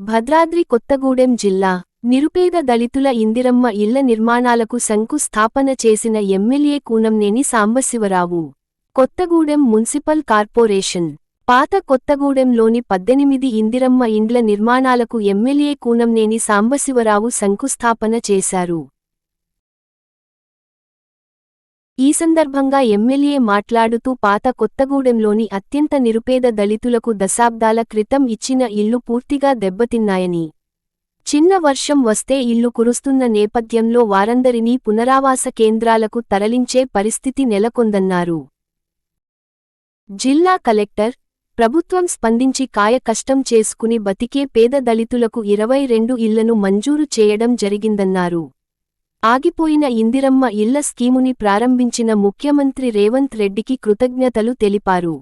భద్రాద్రి కొత్తగూడెం జిల్లా నిరుపేద దళితుల ఇందిరమ్మ ఇళ్ళ నిర్మాణాలకు శంకుస్థాపన చేసిన MLA Koonamneni Sambasiva Rao. Kothagudem municipal corporation పాత కొత్తగూడెంలోని పద్దెనిమిది ఇందిరమ్మ ఇండ్ల నిర్మాణాలకు ఎమ్మెల్యే కూనంనేని సాంబశివరావు శంకుస్థాపన చేశారు. ఈ సందర్భంగా ఎమ్మెల్యే మాట్లాడుతూ పాత కొత్తగూడెంలోని అత్యంత నిరుపేద దళితులకు దశాబ్దాల క్రితం ఇచ్చిన ఇల్లు పూర్తిగా దెబ్బతిన్నాయని. చిన్న వర్షం వస్తే ఇల్లు కురుస్తున్న నేపథ్యంలో వారందరినీ పునరావాస కేంద్రాలకు తరలించే పరిస్థితి నెలకొందన్నారు. జిల్లా కలెక్టర్ ప్రభుత్వం స్పందించి కాయ కష్టం చేసుకుని బతికే పేద దళితులకు ఇరవై రెండు ఇళ్ళను మంజూరు చేయడం జరిగిందన్నారు. ఆగిపోయిన ఇందిరమ్మ ఇళ్ళ స్కీముని ప్రారంభించిన ముఖ్యమంత్రి రేవంత్ రెడ్డికి కృతజ్ఞతలు తెలిపారు.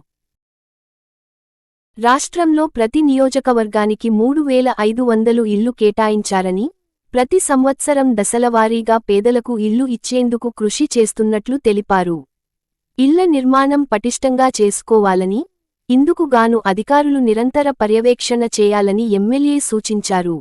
రాష్ట్రంలో ప్రతి నియోజకవర్గానికి మూడు వేల ఐదు వందలు ఇల్లు కేటాయించారని ప్రతి సంవత్సరం దశలవారీగా పేదలకు ఇల్లు ఇచ్చేందుకు కృషి చేస్తున్నట్లు తెలిపారు. ఇళ్ళ నిర్మాణం పటిష్టంగా చేసుకోవాలని ఇందుకుగాను అధికారులు నిరంతర పర్యవేక్షణ చేయాలని ఎమ్మెల్యే సూచించారు.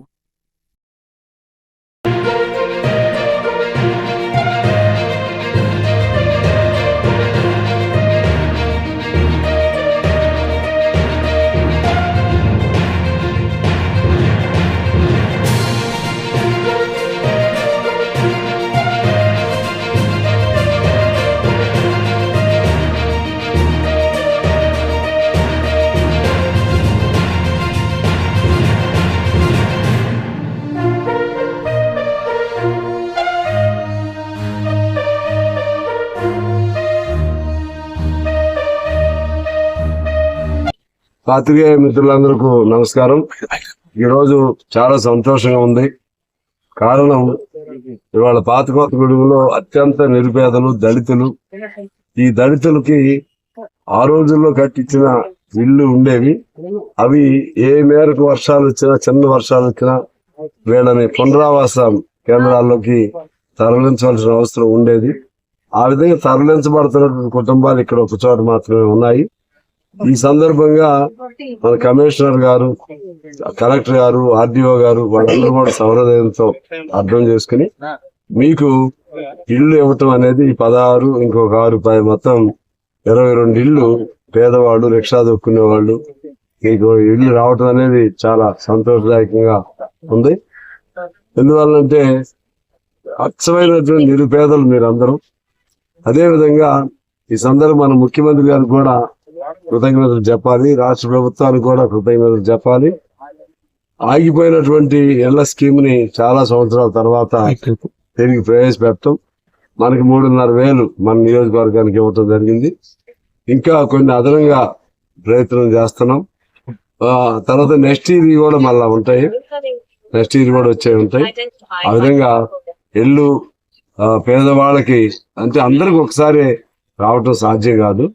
పాత్రికేయ మిత్రులందరికీ నమస్కారం. ఈరోజు చాలా సంతోషంగా ఉంది. కారణం ఇవాళ పాత కొత్తగూడెంలో అత్యంత నిరుపేదలు దళితులు. ఈ దళితులకి ఆ రోజుల్లో కట్టించిన ఇల్లు ఉండేవి. అవి ఏ మేరకు వర్షాలు వచ్చినా చిన్న వర్షాలు వచ్చినా వీళ్ళని పునరావాస కేంద్రాల్లోకి తరలించవలసిన అవసరం ఉండేది. ఆ విధంగా తరలించబడుతున్నటువంటి కుటుంబాలు ఇక్కడ ఒక చోట మాత్రమే ఉన్నాయి. ఈ సందర్భంగా మన కమిషనర్ గారు కలెక్టర్ గారు ఆర్డీఓ గారు వాళ్ళందరూ కూడా సౌహృదయంతో అర్థం చేసుకుని మీకు ఇల్లు ఇవ్వటం అనేది పదహారు ఇంకొక ఆరు పై మొత్తం ఇరవై రెండు ఇల్లు పేదవాళ్ళు రిక్షా దొక్కునే వాళ్ళు మీకు ఇల్లు రావటం అనేది చాలా సంతోషదాయకంగా ఉంది. ఎందువల్లంటే అచ్చమైనటువంటి నిరుపేదలు మీరందరూ. అదే విధంగా ఈ సందర్భం మన ముఖ్యమంత్రి గారు కూడా కృతజ్ఞతలు చెప్పాలి రాష్ట్ర ప్రభుత్వానికి కూడా కృతజ్ఞతలు చెప్పాలి ఆగిపోయినటువంటి ఇళ్ళ స్కీమ్ని చాలా సంవత్సరాల తర్వాత తిరిగి ప్రవేశపెట్టడం మనకి మూడున్నర వేలు మన నియోజకవర్గానికి ఇవ్వటం జరిగింది. ఇంకా కొన్ని అదనంగా ప్రయత్నం చేస్తున్నాం. తర్వాత నెక్స్ట్ ఇయర్ కూడా మళ్ళా ఉంటాయి. నెక్స్ట్ ఇయర్ కూడా వచ్చే ఉంటాయి. ఆ విధంగా ఇల్లు పేదవాళ్ళకి అంటే అందరికి ఒకసారి రావటం సాధ్యం కాదు.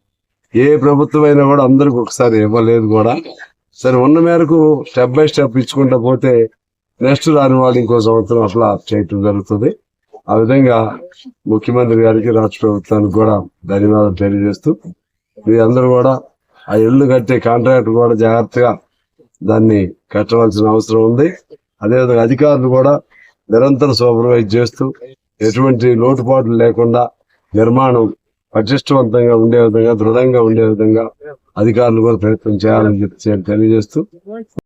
ఏ ప్రభుత్వం అయినా కూడా అందరికి ఒకసారి ఇవ్వలేదు కూడా. సరే ఉన్న మేరకు స్టెప్ బై స్టెప్ ఇచ్చుకుంటా పోతే నెక్స్ట్ రాని వాళ్ళు ఇంకో సంవత్సరం అట్లా చేయటం జరుగుతుంది. ఆ విధంగా ముఖ్యమంత్రి గారికి రాష్ట్ర ప్రభుత్వానికి కూడా ధన్యవాదాలు తెలియజేస్తూ మీరందరూ కూడా ఆ ఇల్లు కట్టే కాంట్రాక్ట్ కూడా జాగ్రత్తగా దాన్ని కట్టవలసిన అవసరం ఉంది. అదేవిధంగా అధికారులు కూడా నిరంతరం సూపర్వైజ్ చేస్తూ ఎటువంటి లోటుపాట్లు లేకుండా నిర్మాణం పటిష్టవంతంగా ఉండే విధంగా దృఢంగా ఉండే విధంగా అధికారులు కూడా ప్రయత్నం చేయాలని చెప్పి తెలియజేస్తూ